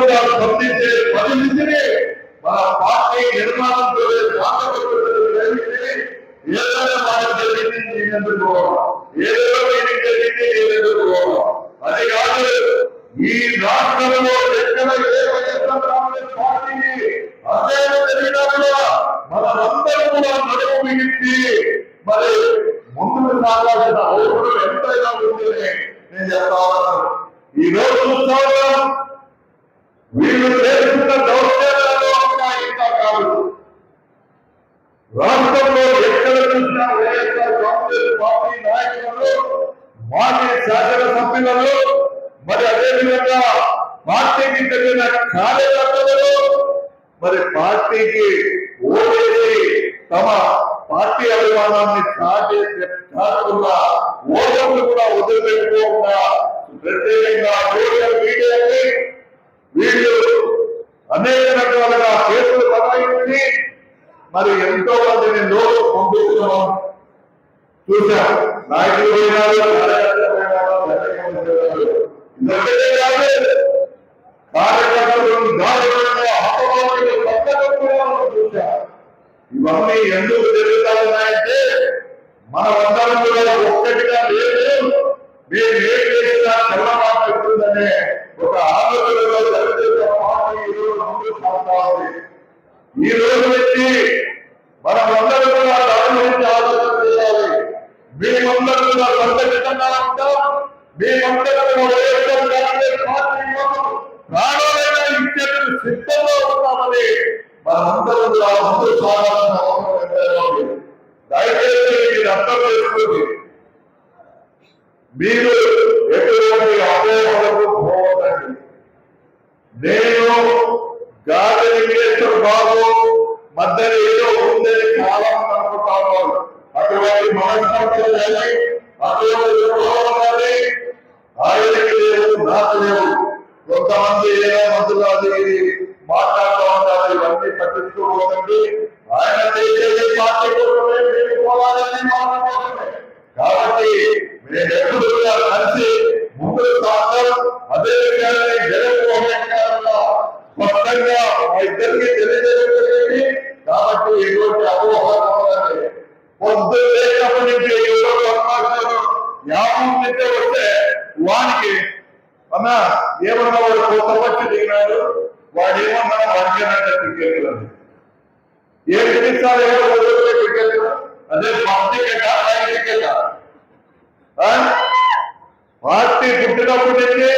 అనుకూలంగా స్పందించే పరిస్థితిని మన పార్టీ నిర్మాణం ఏదైనా మాట జరిగింది నేను ఎదుర్కోవాలి ఏదో మీటింగ్ జరిగింది నేను ఎదుర్కోవాలి అది కాదు ఈ రాష్ట్రంలో ఎక్కడ ఏ వైఎస్ఆర్ కాంగ్రెస్ పార్టీని అధ్యయనం జరిగినా కూడా మనమందరం కూడా నడుము మిగిల్చి మరి ముందుకు సాగాల్సిన అవసరం ఎంతైనా ఉందని నేను చెప్తా ఉన్నాను ఈ రోజు చూస్తా వీళ్ళు చేస్తున్న దౌర్జన్యాలు ఇంకా కాదు. రాష్ట్రంలో ఎక్కడ చూసినా వైఎస్ఆర్ కాంగ్రెస్ పార్టీ నాయకులలో మాజీ శాసనసభ్యులను మరి అదేవిధంగా పార్టీకి చెందిన కార్యకర్తలలో మరి పార్టీకి ఓటేసి తమ పార్టీ అభిమానాన్ని చాటే చాటుకున్న ఓటర్లు కూడా వదిలిపెట్టుకోకుండా ప్రత్యేకంగా సోషల్ మీడియాకి మరి ఎంతో మందిని లోటు పంపిస్తున్నాం చూసా నాయకులు పోయినారు కార్యకర్తలు కాదు దారుణంగా అపవాదులు పక్కన చూశాం ఇవన్నీ ఎందుకు జరుగుతాయంటే మనమందరం కూడా ఒక్కటిగా లేదు. మేము ఏం చేసినా తెల్లమాట చెప్తుందనే ఒక ఆలోచనలో తెలుగుదేశం పార్టీ ఈరోజు ఈ రోజు నుంచి మేమందరం కూడా వైఎస్ఆర్ కాంగ్రెస్ పార్టీలో సిద్ధంగా ఉన్నామని కూడా సాగాల్సిన అవసరం దయచేసి మీరు అర్థం మీరు ఎటువంటి అపోహలకు పోవద్దండి నేను గాలి వెంకటేశ్వర బాబు మధ్యలో ఏదో ఉందని చాలా మంది అనుకుంటారు అటువంటి మనస్పర్ధలు కానీ అటువంటి ద్రోహం కానీ ఆయనకి లేవు నాకు లేవు కొంతమంది ఏదో మధ్యలో అది ఇది మాట్లాడుతూ ఉంటారు ఇవన్నీ పట్టించుకోకండి ఆయన చేసేది పార్టీ కోసమే మీరు పోవాలని మాట్లాడుకోవడమే కాబట్టి మేము ఎప్పుడు కూడా కలిసి ముందుకు సాగుతాం అదే విధంగా జగన్మోహన్ రెడ్డి గారు స్పష్టంగా మా ఇద్దరికి తెలియజేయగలిగింది. కాబట్టి ఎటువంటి అపోహలు పొద్దు లేకపోతే నుంచి ఎవరో పరమాత్మను యాభై నుంచి వస్తే వానికి అన్న ఏమన్నా వాడు కొత్త వచ్చి దిగినాడు. వాడు ఏమన్నా వాడికి టికెట్ ఏ పిలిస్తారు ఎవరు వదిలిపెట్టే టికెట్ అదే పార్టీ టికెట్ పార్టీ పుట్టినప్పటి నుంచి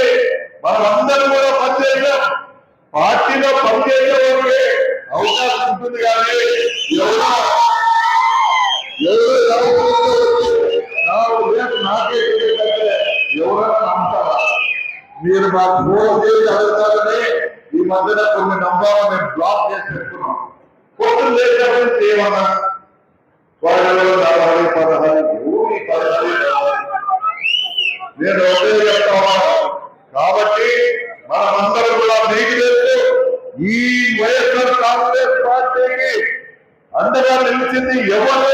మనమందరం కూడా పనిచేసాం పార్టీలో పనిచేసే వాళ్ళకి అవకాశం ఉంటుంది కానీ ఎవరు ఎవరు మీరు మాకు మూడు చేసి అడుగుతారని ఈ మధ్యన కొన్ని నంబర్లు మేము బ్లాక్ చేసి పెట్టుకున్నాం. పొద్దున్న లేచినప్పుడు ఏమన్నా వాళ్ళు నలభై పదహారు భూమి పదహారు నేను ఒకే చెప్తా కాబట్టి మనమందరం కూడా మీకు తెలుసు ఈ వైఎస్ఆర్ కాంగ్రెస్ పార్టీకి అందరూ నిలిచింది ఎవరు?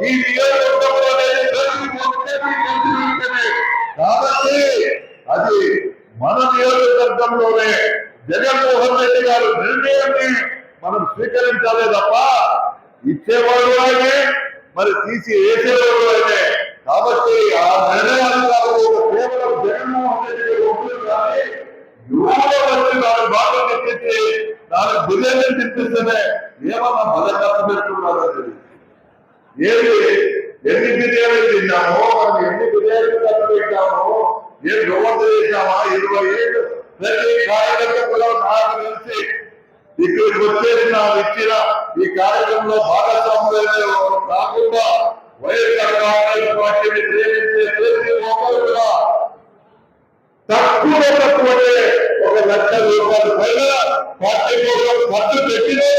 ఈ నియోజకవర్గంలో మన నియోజకవర్గంలోనే జగన్మోహన్ రెడ్డి గారు నిర్ణయాన్ని మనం స్వీకరించాలే తప్ప ఇచ్చేవాడు ఆయనే మరి తీసి వేసేవాడు ఆయనే. కాబట్టి ఆ నిర్ణయాలు కేవలం జగన్మోహన్ రెడ్డి ఒప్పులు కానీ యువత వచ్చి దాని బాగా తెప్పించి దాని బిర్యానీ తెప్పిస్తేనే ఏమన్నా బలకత్త పెట్టుకున్నారు అనేది ఏది ఎన్ని బిర్యానీ తిన్నామో మనం ఎన్ని బిర్యానీలు ఖర్చు పెట్టామో ఏ గొప్ప చేశామా ఇరవై ఏళ్ళు ప్రతి కార్యకర్తలో నాకు తెలిసి ఇక్కడికి వచ్చేసి నాకు ఇచ్చిన ఈ కార్యక్రమంలో భాగస్వాములు కాకుండా వైఎస్ఆర్ కాంగ్రెస్ పార్టీని ప్రేమించే ప్రతి ఒక్కరు కూడా తక్కువ తక్కువ ఒక లక్ష రూపాయలు పైన పార్టీ కోసం ఖర్చు పెట్టినే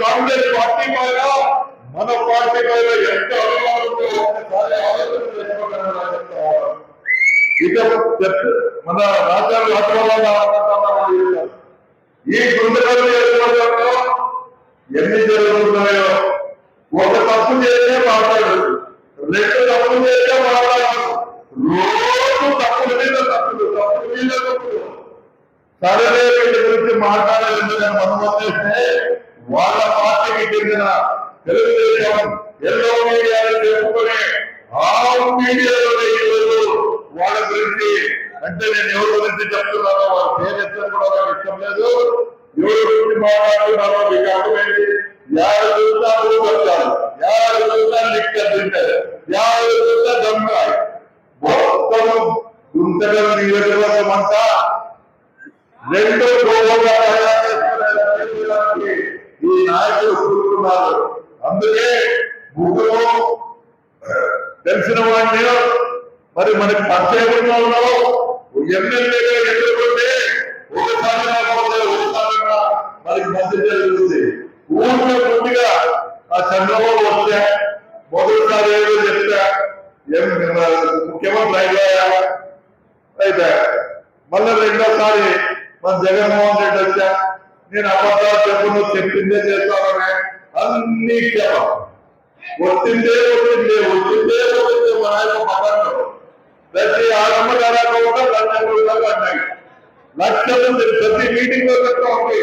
కాంగ్రెస్ పార్టీ పైన మన పార్టీ పైన ఎంత అభిమానం ఉందో ఆలోచన చేసుకోగలరా ఇక మన రాజ్యాంగ రాజ్యాంగ ఈ గుండెపల్లి నియోజకవర్గంలో ఎన్ని జరుగుతున్నాయో ఒక తప్పు చేస్తే మాట్లాడదు రెండు తప్పులు చేస్తే మాట్లాడదు రోజు తప్పుల మీద తప్పులు తప్పుల మీద తప్పులు. సరే వీటి గురించి మాట్లాడలేదు నేను మనమం చేస్తే వాళ్ళ పార్టీకి చెందిన తెలుగుదేశం ఎల్లో మీడియా చెప్పుకునే ఆ మీడియాలో ఈరోజు వాళ్ళ గురించి అంటే నేను ఎవరి గురించి చెప్తున్నానో వాళ్ళ పేరు ఎత్తడం కూడా నాకు ఇష్టం లేదు. ఎవరి గురించి మాట్లాడుతున్నారో మీకు అర్థమైంది. యారు చూసినా ఊరు వచ్చారు యారు చూసినా లిక్కర్ తింటారు యారు చూసినా దమ్మాయి మొత్తం గుంతగల్ నియోజకవర్గం అంతా రెండు గోవుగా తయారు చేసుకునే ఈ నాయకులు కూర్చున్నారు. అందుకే ముగ్గురు తెలిసిన వాడిని మరి మనకి పరిచయం ఉన్నావు ఎమ్మెల్యేగా ఎదుర్కొంటే ఒకసారి కాకపోతే ఒకసారి మనకి మంచి జరుగుతుంది. ఊరిలో పూర్తిగా ఆ చంద్రబాబు వస్తే మొదటిసారి ఏదో చెప్తా ముఖ్యమంత్రి అయ్యా అయితే మళ్ళీ రెండోసారి మన జగన్మోహన్ రెడ్డి వచ్చా? నేను అబద్ధాలు చెప్పను చెప్పిందే చేస్తానని అన్ని చెప్పం వచ్చిందే వచ్చిందే వచ్చిందే వచ్చిందే మన యొక్క మతాన్ని ప్రతి ఆడమ్మ కాకుండా లక్ష రూపాయలు అన్నాయి. లక్ష ప్రతి మీటింగ్లో చెప్తా ఉంది.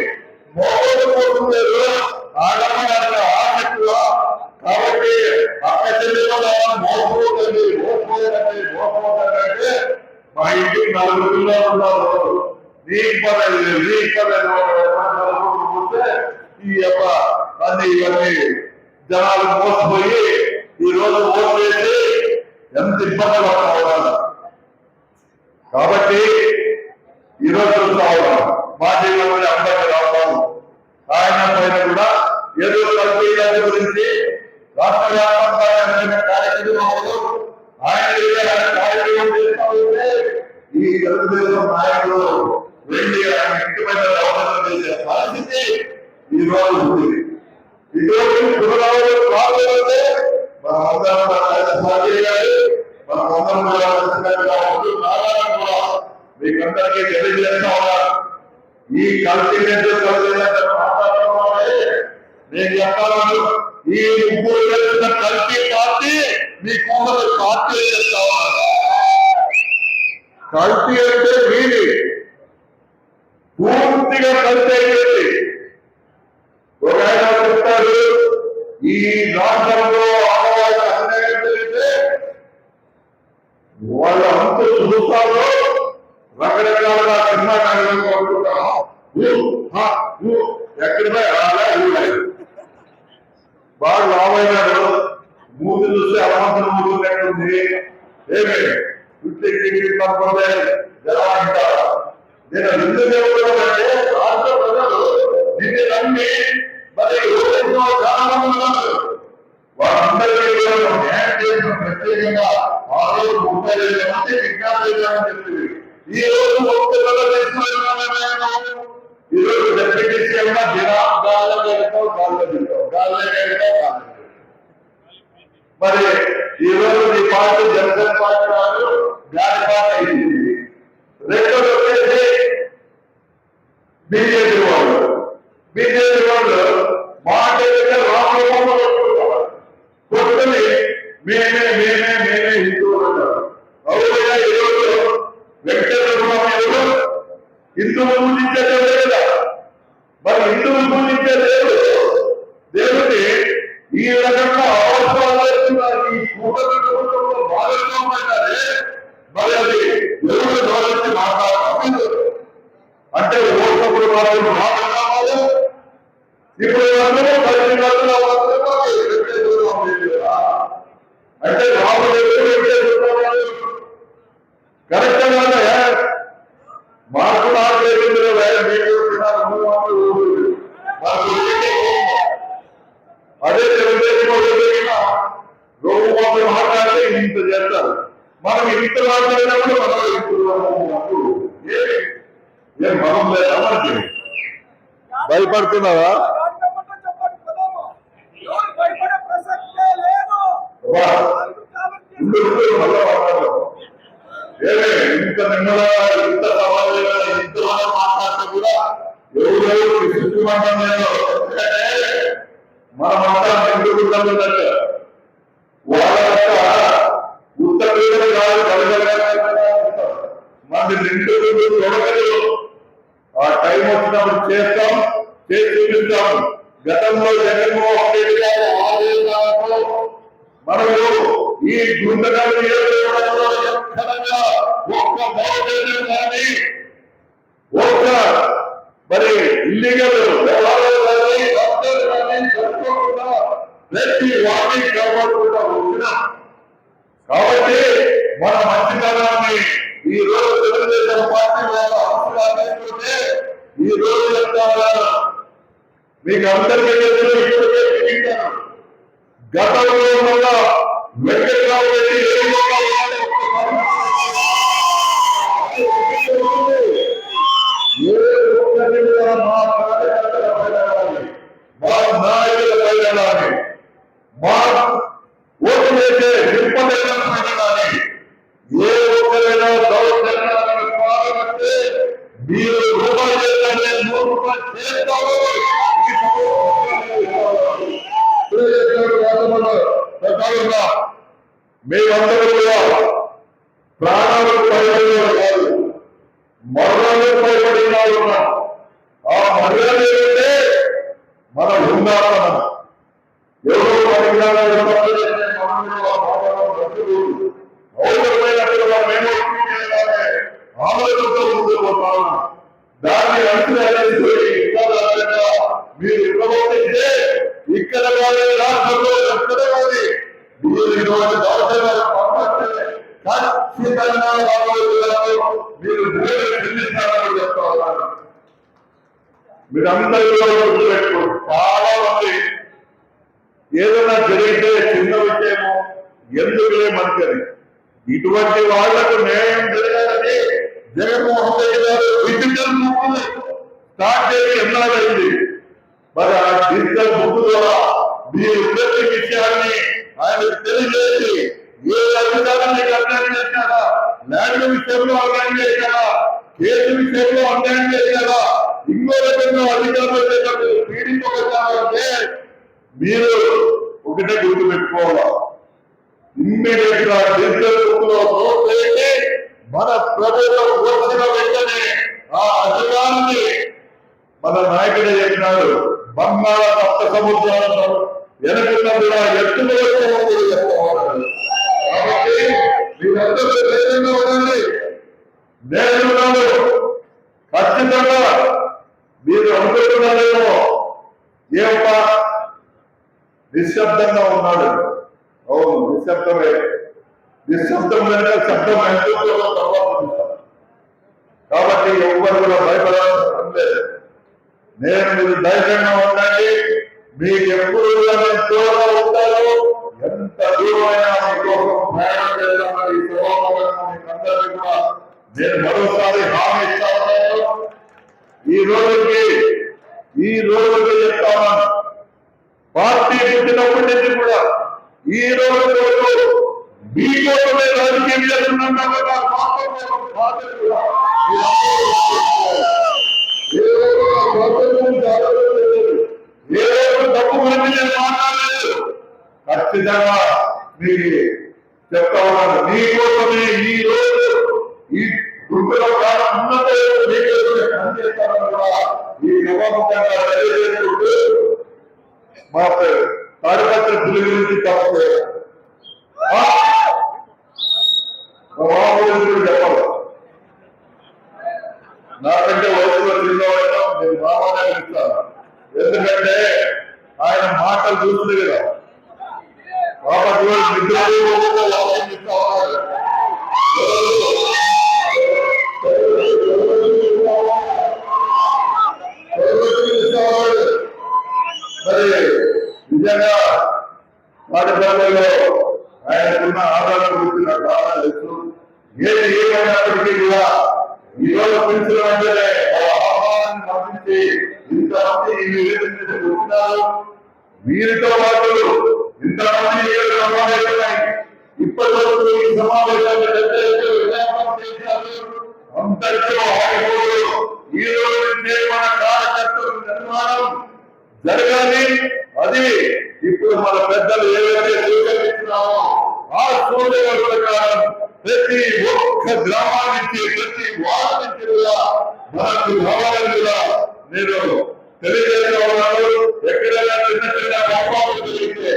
మోడలు పోతున్నారు ఆడమ్మ గారు ఆసక్తిగా కాబట్టి అక్క చెల్లెలు మోసపోతుంది మోసపోదండి మోసపోదంటే మా ఇంటికి నలుగురు ఉన్నారు నీకు పర్లేదు నీకు ఈ యొక్క అన్ని ఇవన్నీ జనాలు మోసపోయి ఈ రోజు ఓట్లేసి ఎంత ఇబ్బంది పడతా కాబట్టి ఈ రోజు చూస్తా ఉన్నాం మాజీ మంత్రి అంబటి రాంబాబు ఆయన పైన కూడా ఏదో కల్పీల గురించి రాష్ట్ర వ్యాప్తంగా జరిగిన కార్యక్రమంలో ఆయన కార్యక్రమం చేస్తా ఉంటే ఈ తెలుగుదేశం నాయకులు వెళ్ళి ఆయన ఇంటి పైన దౌర్జన్యం చేసే పరిస్థితి ఈ రోజు ఉంది ఇటువంటి పునరావృతం కావాలంటే మన అందరం కూడా ప్రయత్నం చేయాలి మన అందరం కూడా కలిసికట్టుగా ఉంటూ కావాలని కూడా మీకందరికీ తెలియజేస్తా ఉన్నాను ఈ కల్తీ కలిసి మాట్లాడుతున్నామని నేను చెప్పాలను ఈ ముగ్గురు కలిసిన కల్తీ పార్టీ మీ కూడలు పార్టీ చేస్తా ఉన్నాను కల్తీ అంటే మీది పూర్తిగా కల్తీ అయిపోయింది ఒక ఆయన చెప్తాడు ఈ రాష్ట్రంలో ఆడవాళ్ళకి అన్యాయం జరిగితే వాళ్ళ అంత చూస్తారో రకరకాలుగా సినిమా కార్యక్రమం అనుకుంటారు. ఎక్కడిపై పోయి అలా ఊళ్ళో బాగా లావైనాడు మూడు చూస్తే అలవంతరం మూడు ఉంది. ఏమే? ఇట్లా కాకపోతే ఎలా అంటారు? నేను రెండు దేవుడు అంటే రాష్ట్ర ప్రజలు నిన్ను నమ్మి మరి ఊరిలో చాలా ఉన్నారు. వారందరికీ న్యాయం చేసిన ప్రత్యేకంగా ఆ రోజు ముప్పై వేల మంది విజ్ఞాపన చేయాలని చెప్పింది. ఈ రోజు ముప్పై వేల తీసుకున్నాను ఈ రోజు డెప్యూటీ సీఎం దినా గాల్లో గాల్లో గాల్లో గాల్లో మరి ఈ రోజు నీ పార్టీ జనసేన పార్టీ వాళ్ళు దాని పార్టీ అయింది. రెండోది వచ్చేసి బీజేపీ వాళ్ళు బీజేపీ అంటే ఓటప్పుడు వాళ్ళు మాట కావాలి ఇప్పుడు అందరూ పది గంటల అంటే లేదు బలం లేదు ఎవరికి భయపడుతున్నారా ఇంత నిమ్మగా ఇంత సమాజంగా ఇంత మాట్లాడితే కూడా ఎవరు సిగ్గుపడడం లేదు మనమంతా ఎందుకుంటామంటే వాళ్ళంతా ఉత్తర కాదు నిండు టైం వచ్చినప్పుడు చేస్తాం చేసి చూపిస్తాం గతంలో జగన్మోహన్ రెడ్డి గారు ఆదేశాలతో మనము ఈ గుండెగల్ నియోజకవర్గంలో ఒక్క కానీ ఒక్క మరి ఇల్లీగల్ ప్రతి వాటి కాపాడుకుంటా కాబట్టి మన మంచితనాన్ని ఈ రోజు తెలుగుదేశం పార్టీ వాళ్ళ అవసరాలు లేకపోతే ఈ రోజు చెప్తారా మీకు అందరికీ తెలుసు ఇప్పటికే తెలియజేశాను. గతంలో ఉన్న వెంకట్రావు రెడ్డి ఏ ఒక్క మాట ఒక్కసారి ఏ ఒక్కరి కూడా మా కార్యకర్తలపై వెళ్ళాలి. మా నాయకులపై వెళ్ళాలి. మా ఓటు వేసే నింపదైన పెట్టాలి ఏ ఒక్కరైనా దౌర్జన్యాలను పాల్గొంటే మీరు రూపాయి చేస్తే నూరు రూపాయలు చేస్తారు ప్రభుత్వం మేమందరూ కూడా ప్రాణాలకు భయపడిన కాదు మరణాలకు భయపడిన ఉన్నాం ఆ మరణం ఏంటంటే మన ఉండాలనం ఎవరో పరిజ్ఞానం ఇవ్వకపోతే ఆలోచనతో ముందుకు దాన్ని అంచనా మీరు ఇవ్వబోతే ఇక్కడ రాష్ట్రంలో ఎక్కడ కానీ మీరు ఇటువంటి దౌర్జన్యాలు పంపిస్తే ఖచ్చితంగా రాబోయే మీరు భూమి చెల్లిస్తారని చెప్తా గుర్తుపెట్టుకోండి చాలా మంది ఏదైనా జరిగితే చిన్న విషయము ఎందుకులే మంచిది ఇటువంటి వాళ్ళకు న్యాయం జరగాలని జగన్మోహన్ రెడ్డి గారు డిజిటల్ బుక్ స్టార్ట్ చేసి మరి ఆ డిజిటల్ బుక్ విషయాన్ని ఆయన తెలియజేసి ఏ అధికారాన్ని మీకు అన్యాయం చేశారా? ల్యాండ్ విషయంలో అన్యాయం చేశారా? కేసు విషయంలో అన్యాయం చేశారా? ఇంకో రకంగా అధికారులు చేసినప్పుడు పీడింపబడ్డారంటే మీరు ఒకటే గుర్తు పెట్టుకోవాలా. ఇమ్మీడియట్గా డిజిటల్ బుక్లో నోట్ చేసి మన ప్రభుత్వం వచ్చిన వెంటనే ఆ అధికారాన్ని మన నాయకుడే చెప్పినాడు. బంగాళ సప్త సముద్రాలను వెనుకున్న కూడా ఎత్తులు చెప్పుకోవాలి కాబట్టి మీరందరూ ధైర్యంగా ఉండండి నేను ఉన్నాను ఖచ్చితంగా మీరు అనుకుంటున్నారేమో ఏమా నిశ్శబ్దంగా ఉన్నాడు. అవును నిశ్శబ్దమే. నిశ్శబ్దం వెనుక శబ్దం ఎంతో తర్వాత కాబట్టి ఎవరు కూడా భయపడాల్సిన లేదు. నేను మీరు ధైర్యంగా ఉండండి. మీకు ఎప్పుడు దూరంగా ఉంటారు ఎంత దూరమైనా మీకోసం ప్రయాణం చేద్దామని ఈ సభాముఖంగా మీకు అందరికీ కూడా నేను మరోసారి హామీ ఇస్తాను. ఈ రోజుకి ఈ రోజుకి చెప్తాను. పార్టీ పుట్టినప్పటి నుంచి కూడా ఈ రోజు వరకు మీకోసమే రాజకీయం చేస్తున్నాం కాబట్టి ఆ పార్టీ కోసం ఏ రోజు డబ్బు గురించి నేను మాట్లాడలేదు. ఖచ్చితంగా మీకు చెప్తా ఉన్నాను మీకోసమే ఈ రోజు ఈ గుంపులో ప్రాణం ఈ సభాముఖంగా మా తాడిపత్ర పులి గురించి తప్పే చెప్పాలి? నాకంటే వయసులో చిన్నవాడు నేను మామనే పిలుస్తాను ఎందుకంటే ఆయన మాటలు చూస్తుంది కదా. కాబట్టి వాళ్ళు నిజంగా వాటి పనులలో ఆయనకున్న ఆధారం గురించి నాకు బాగా తెలుసు. ఏది ఏమైనప్పటికీ కూడా ఈరోజు రోజు పిలిచిన వెంటనే ఆ ఆహ్వానాన్ని పంపించి ఇంతమంది ఈ వచ్చినారు వీరితో పాటు ఇంతమంది ఏడు సమావేశమై ఇప్పటి వరకు ఈ సమావేశాలు పెద్ద ఆగిపోదు ఈ రోజు మన కార్యకర్తల నిర్మాణం జరగాలి. అది ఇప్పుడు మన పెద్దలు ఏవైతే స్వీకరిస్తున్నామో ఆ సూచనల ప్రకారం ప్రతి ఒక్క గ్రామానికి ప్రతి వార్డు నుంచి కూడా మనకు కావాలని నేను తెలియజేసిన ఉన్నాను. ఎక్కడైనా చిన్న చిన్న వ్యాపారం జరిగితే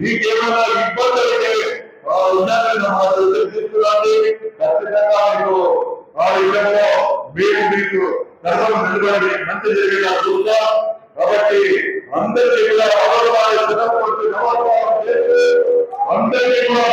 మీకేమైనా ఇబ్బందులు అయితే మా తీసుకురండి. ఖచ్చితంగా మీకు ఆ విధంగా మేము మీకు ధర్మం నిలబడి మంచి చూద్దాం. కాబట్టి అందరికీ కూడా అవసరమైన చిన్నప్పటి నమస్కారం చేస్తూ అందరికీ కూడా